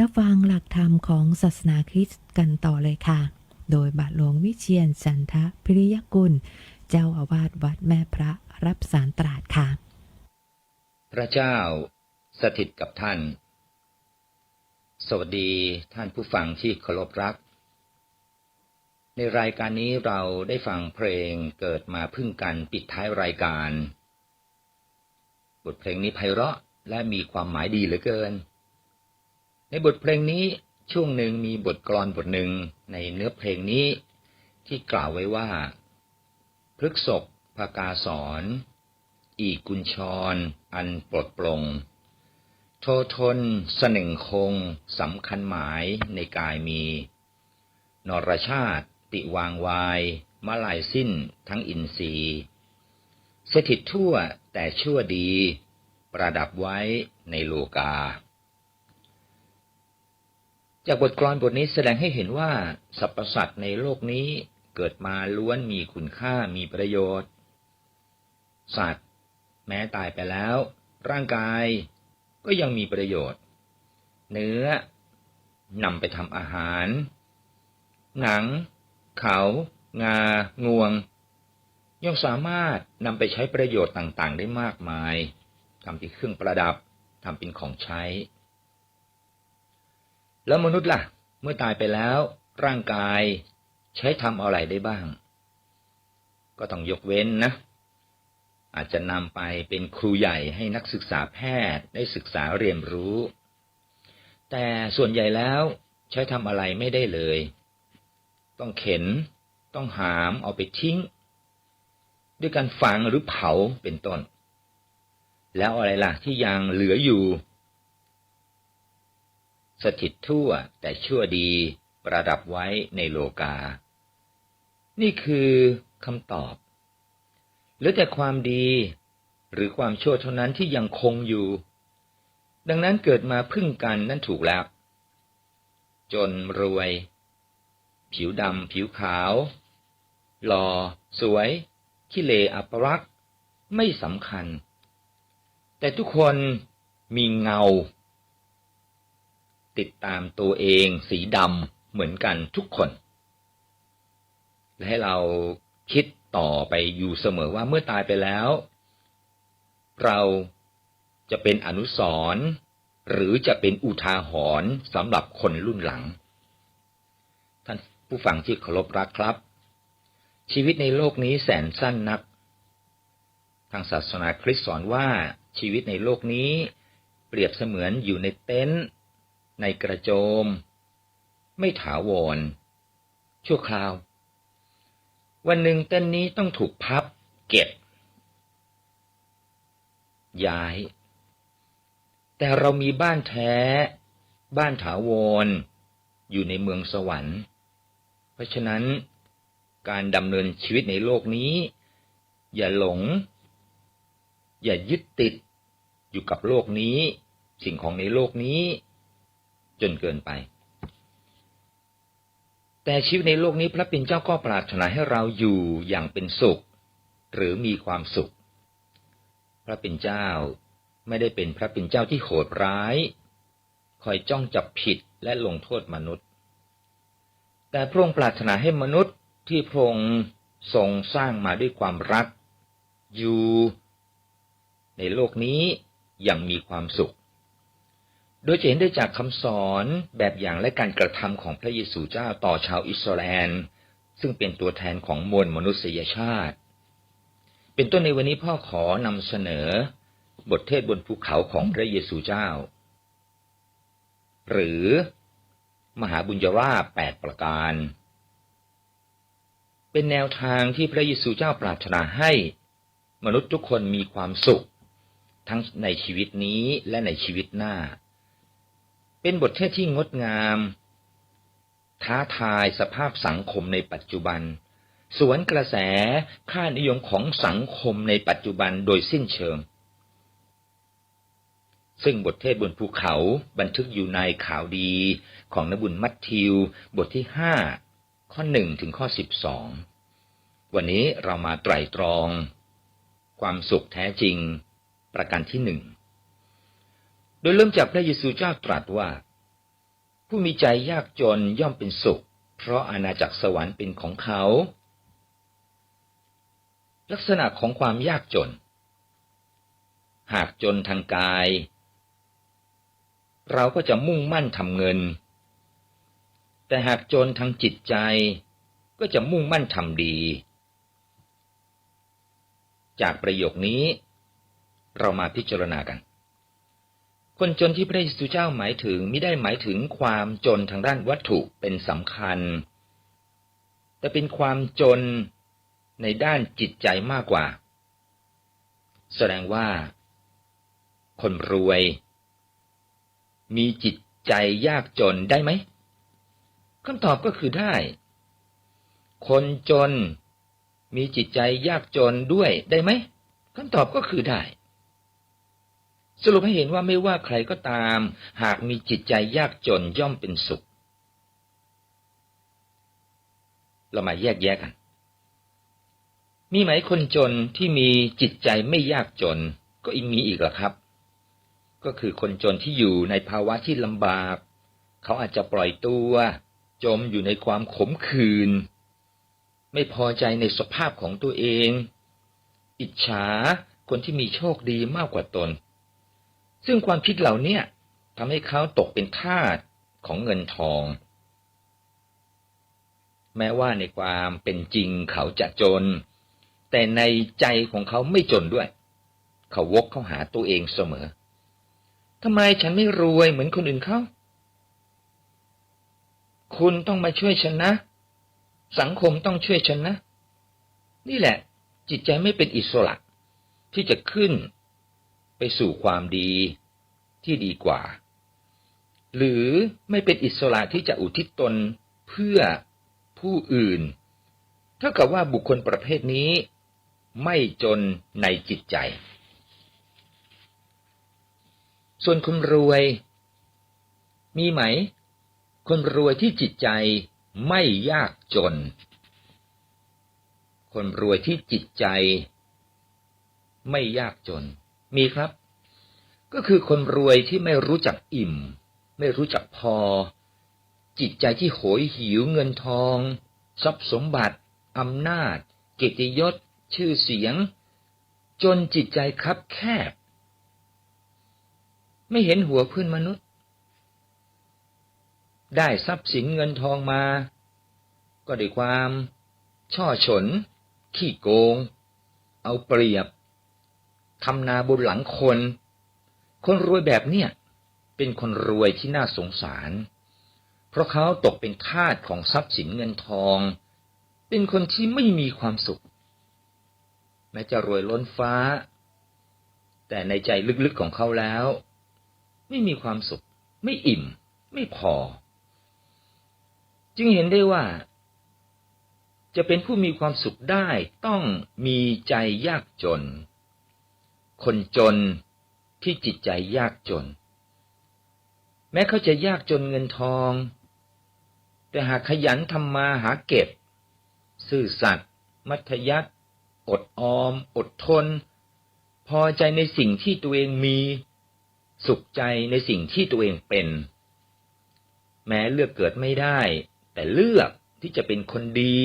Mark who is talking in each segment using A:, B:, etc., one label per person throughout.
A: รับฟังหลักธรรมของศาสนาคริสต์กันต่อเลยค่ะ โดยบาทหลวงวิเชียนจันทะพิริยกุล เจ้าอาวาสวัดแม่พระรับสารตราดค่ะ
B: พระเจ้าสถิตกับท่าน สวัสดีท่านผู้ฟังที่เคารพรัก ในรายการนี้เราได้ฟังเพลงเกิดมาพึ่งกันปิดท้ายรายการ บทเพลงนี้ไพเราะและมีความหมายดีเหลือเกิน ในบทเพลงนี้ช่วงหนึ่งมีบทกลอนบทหนึ่งในเนื้อเพลงนี้ที่กล่าวไว้ว่าพฤกษกภากาสอน อีกุญชรอันปลดปลง โททนสนึ่งคงสำคัญหมายในกายมี นรชาติ ติวางวายมาลายสิ้นทั้งอินทรีย์สถิตทั่วแต่ชั่วดี ประดับไว้ในโลกา จากบทกลอนบทนี้แสดงให้เห็นว่าสรรพสัตว์ในโลกนี้เกิดมาล้วนมีคุณค่ามีประโยชน์ สัตว์ แม้ตายไปแล้ว ร่างกายก็ยังมีประโยชน์ เนื้อนำไปทำอาหาร หนัง เขา งา งวง ยังสามารถนำไปใช้ประโยชน์ต่างๆ ได้มากมายทำเป็นเครื่องประดับทำเป็นของใช้ แล้วมนุษย์ล่ะ เมื่อตายไปแล้ว ร่างกายใช้ทำอะไรได้บ้าง ก็ต้องยกเว้นนะ อาจจะนำไปเป็นครูใหญ่ให้นักศึกษาแพทย์ได้ศึกษาเรียนรู้ แต่ส่วนใหญ่แล้วใช้ทำอะไรไม่ได้เลย ต้องเข็น ต้องหามเอาไปทิ้ง ด้วยการฝังหรือเผาเป็นต้น แล้วอะไรล่ะที่ยังเหลืออยู่ สถิตทั่วแต่ชั่วดีประดับไว้ในโลกา นี่คือคำตอบเหลือแต่ความดีหรือความชั่วเท่านั้นที่ยังคงอยู่ ดังนั้นเกิดมาพึ่งกันนั่นถูกแล้ว จนรวย ผิวดำผิวขาว หล่อสวยขี้เลอัปรักษ์ไม่สำคัญ แต่ทุกคนมีเงา ติดตามตัวเองสีดำเหมือนกันทุกคน และให้เราคิดต่อไปอยู่เสมอว่าเมื่อตายไปแล้ว เราจะเป็นอนุสร์หรือจะเป็นอุทาหรณ์สำหรับคนรุ่นหลัง ท่านผู้ฟังที่เคารพรักครับ ชีวิตในโลกนี้แสนสั้นนัก ทางศาสนาคริสต์สอนว่าชีวิตในโลกนี้เปรียบเสมือนอยู่ในเต็นท์ ในกระโจม ไม่ถาวร ชั่วคราว วันหนึ่งเต้นนี้ต้องถูกพับ เก็บ ย้าย แต่เรามีบ้านแท้ บ้านถาวร อยู่ในเมืองสวรรค์ เพราะฉะนั้น การดำเนินชีวิตในโลกนี้ อย่าหลง อย่ายึดติดอยู่กับโลกนี้ สิ่งของในโลกนี้ จนเกินไป แต่ชีวิตในโลกนี้พระเป็นเจ้าก็ปรารถนาให้เราอยู่อย่างเป็นสุข หรือมีความสุข พระเป็นเจ้าไม่ได้เป็นพระเป็นเจ้าที่โหดร้าย คอยจ้องจับผิดและลงโทษมนุษย์ แต่พระองค์ปรารถนาให้มนุษย์ที่พระองค์ทรงสร้างมาด้วยความรัก อยู่ในโลกนี้อย่างมีความสุข โดยจะเห็นได้จากคำสอนแบบอย่างและการกระทำของพระเยซูเจ้าต่อชาวอิสราเอลซึ่งเป็นตัวแทนของมวลมนุษยชาติ เป็นต้นในวันนี้พ่อขอนำเสนอ บทเทศบนภูเขาของพระเยซูเจ้า หรือ มหาบุญญาว่าแปดประการ เป็นแนวทางที่พระเยซูเจ้าปรารถนาให้ มนุษย์ทุกคนมีความสุข ทั้งในชีวิตนี้และในชีวิตหน้า เป็นบทเทศที่งดงาม ท้าทายสภาพสังคมในปัจจุบัน สวนกระแสค่านิยมของสังคมในปัจจุบันโดยสิ้นเชิง ซึ่งบทเทศบนภูเขาบันทึกอยู่ในข่าวดีของนบุญมัทธิว บทที่ห้าข้อหนึ่งถึงข้อสิบสองวันนี้เรามาไตร่ตรอง ความสุขแท้จริง ประการที่หนึ่ง ดยเริ่มจากพระเยซูเจ้าตรัสว่า ผู้มีใจยากจนย่อมเป็นสุข เพราะอาณาจักรสวรรค์เป็นของเขา ลักษณะของความยากจน หากจนทางกาย เราก็จะมุ่งมั่นทำเงิน แต่หากจนทางจิตใจ ก็จะมุ่งมั่นทำดี จากประโยคนี้ เรามาพิจารณากัน คนจนที่พระเยซูเจ้าหมายถึงไม่ได้หมายถึงความจนทางด้านวัตถุเป็นสำคัญ แต่เป็นความจนในด้านจิตใจมากกว่า แสดงว่า คนรวย มีจิตใจยากจนได้ไหมคำตอบก็คือได้ คนจนมีจิตใจยากจนด้วยได้ไหมคำตอบก็คือได้ สรุปให้เห็นว่าไม่ว่าใครก็ตาม หากมีจิตใจยากจนย่อมเป็นสุข เรามาแยกแยะกัน มีไหมคนจนที่มีจิตใจไม่ยากจน ก็อีกมีอีกละครับ ก็คือคนจนที่อยู่ในภาวะที่ลำบาก เขาอาจจะปล่อยตัว จมอยู่ในความขมขื่นไม่พอใจในสภาพของตัวเอง อิจฉาคนที่มีโชคดีมากกว่าตน ซึ่งความคิดเหล่านี้ทำให้เขาตกเป็นทาสของเงินทอง แม้ว่าในความเป็นจริงเขาจะจน แต่ในใจของเขาไม่จนด้วย เขาวกเข้าหาตัวเองเสมอทำไมฉันไม่รวยเหมือนคนอื่นเขาคุณต้องมาช่วยฉันนะ สังคมต้องช่วยฉันนะ นี่แหละ จิตใจไม่เป็นอิสระที่จะขึ้น ไปสู่ความดีที่ดีกว่า หรือไม่เป็นอิสระที่จะอุทิศตนเพื่อผู้อื่น เท่ากับว่าบุคคลประเภทนี้ไม่จนในจิตใจ ส่วนคนรวย มีไหม คนรวยที่จิตใจไม่ยากจน คนรวยที่จิตใจไม่ยากจน มีครับ ก็คือคนรวยที่ไม่รู้จักอิ่ม ไม่รู้จักพอ จิตใจที่โหยหิวเงินทอง ทรัพย์สมบัติอำนาจ เกียรติยศ ชื่อเสียง จนจิตใจคับแคบ ไม่เห็นหัวเพื่อนมนุษย์ ได้ทรัพย์สินเงินทองมา ก็ด้วยความ ช่อฉน ขี้โกง เอาเปรียบ ทำนาบนหลังคน คนรวยแบบเนี้ยเป็นคนรวยที่น่าสงสาร เพราะเขาตกเป็นทาสของทรัพย์สินเงินทอง เป็นคนที่ไม่มีความสุข แม้จะรวยล้นฟ้า แต่ในใจลึกๆของเขาแล้ว ไม่มีความสุข ไม่อิ่ม ไม่พอ จึงเห็นได้ว่า จะเป็นผู้มีความสุขได้ต้องมีใจยากจน คนจนที่จิตใจยากจน แม้เขาจะยากจนเงินทอง แต่หากขยันทำมาหาเก็บ ซื่อสัตย์มัธยัติอดออม อดทน พอใจในสิ่งที่ตัวเองมี สุขใจในสิ่งที่ตัวเองเป็น แม้เลือกเกิดไม่ได้ แต่เลือกที่จะเป็นคนดี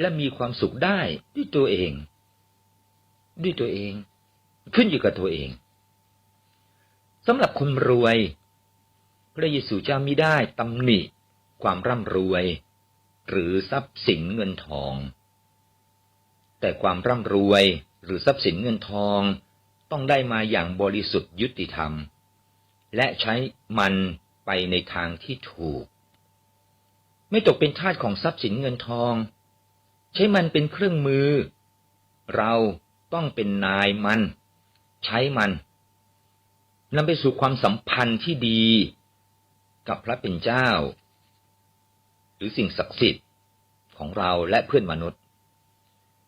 B: และมีความสุขได้ด้วยตัวเอง ด้วยตัวเอง ขึ้นอยู่กับตัวเองสำหรับคนรวย พระเยซูเจ้ามิได้ตำหนิ ความร่ำรวย หรือทรัพย์สินเงินทอง แต่ความร่ำรวยหรือทรัพย์สินเงินทองต้องได้มาอย่างบริสุทธิ์ยุติธรรม และใช้มันไปในทางที่ถูก ไม่ตกเป็นทาสของทรัพย์สินเงินทอง ใช้มันเป็นเครื่องมือ เราต้องเป็นนายมัน ใช้มันนำไปสู่ความสัมพันธ์ที่ดีกับพระเป็นเจ้า หรือสิ่งศักดิ์สิทธิ์ของเราและเพื่อนมนุษย์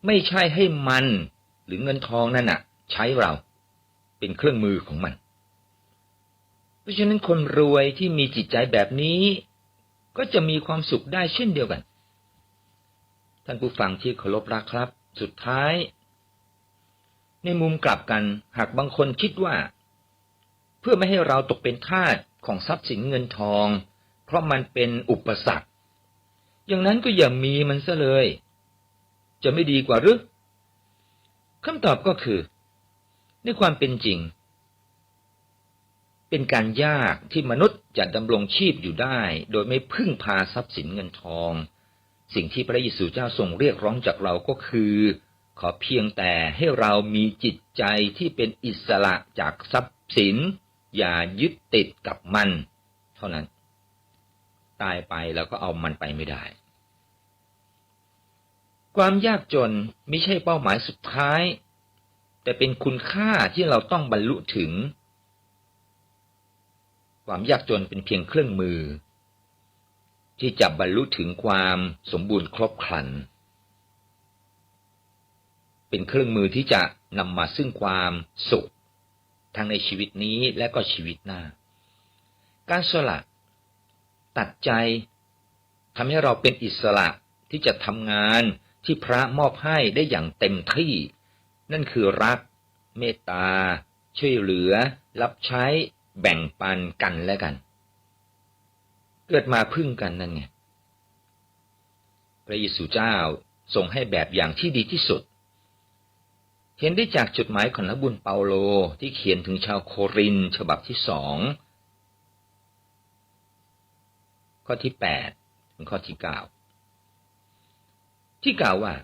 B: ไม่ใช่ให้มันหรือเงินทองนั่นน่ะ ใช้เราเป็นเครื่องมือของมัน เพราะฉะนั้นคนรวยที่มีจิตใจแบบนี้ ก็จะมีความสุขได้เช่นเดียวกัน ท่านผู้ฟังที่เคารพรักครับ สุดท้าย ในมุมกลับกันหากบางคนคิดว่า เพื่อไม่ให้เราตกเป็นทาสของทรัพย์สินเงินทอง เพราะมันเป็นอุปสรรค อย่างนั้นก็อย่ามีมันซะเลย จะไม่ดีกว่าหรือคำตอบก็คือ ในความเป็นจริง เป็นการยากที่มนุษย์จะดำรงชีพอยู่ได้ โดยไม่พึ่งพาทรัพย์สินเงินทอง สิ่งที่พระเยซูเจ้าทรงเรียกร้องจากเราก็คือ ขอเพียงแต่ให้เรามีจิตใจที่เป็นอิสระจากทรัพย์สิน อย่ายึดติดกับมัน เท่านั้น ตายไปแล้วก็เอามันไปไม่ได้ ความยากจนไม่ใช่เป้าหมายสุดท้าย แต่เป็นคุณค่าที่เราต้องบรรลุถึง ความยากจนเป็นเพียงเครื่องมือ ที่จะบรรลุถึงความสมบูรณ์ครบครัน เป็นเครื่องมือที่จะนำมาซึ่งความสุข ทั้งในชีวิตนี้และก็ชีวิตหน้า การสละตัดใจทำให้เราเป็นอิสระที่จะทำงานที่พระมอบให้ได้อย่างเต็มที่ นั่นคือรัก เมตตา ช่วยเหลือ รับใช้ แบ่งปันกันและกัน เกิดมาพึ่งกันนั่นไง พระเยซูเจ้าทรงให้แบบอย่างที่ดีที่สุด เห็นได้จากจดหมายของนักบุญเปาโลที่เขียนถึงชาวโครินฉบับที่สองข้อที่แปดถึงข้อที่เก้าที่กล่าวว่า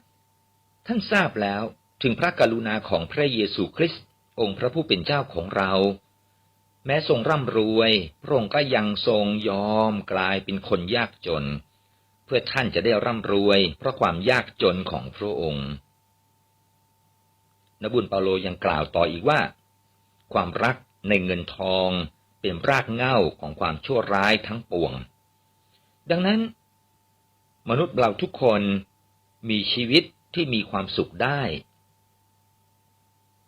B: ท่านทราบแล้วถึงพระกรุณาของพระเยซูคริสต์องค์พระผู้เป็นเจ้าของเรา แม้ทรงร่ำรวย พระองค์ก็ยังทรงยอมกลายเป็นคนยากจน เพื่อท่านจะได้ร่ำรวย เพราะความยากจนของพระองค์ นบุญเปาโลยังกล่าวต่ออีกว่า ความรักในเงินทองเป็นรากเหง้าของความชั่วร้ายทั้งปวง ดังนั้น มนุษย์เราทุกคนมีชีวิตที่มีความสุขได้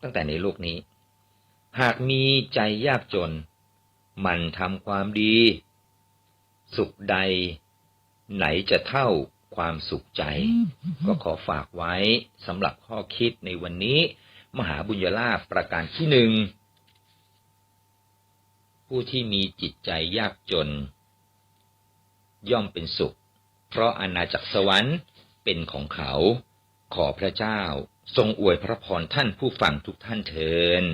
B: ตั้งแต่ในโลกนี้ หากมีใจยากจน มันทำความดี สุขใด ไหนจะเท่า ความสุขใจ ก็ขอฝากไว้สำหรับข้อคิดในวันนี้ มหาบุญญาลาภประการที่หนึ่งผู้ที่มีจิตใจยากจน ย่อมเป็นสุข เพราะอาณาจักรสวรรค์เป็นของเขา ขอพระเจ้าทรงอวยพระพรท่านผู้ฟังทุกท่านเทิน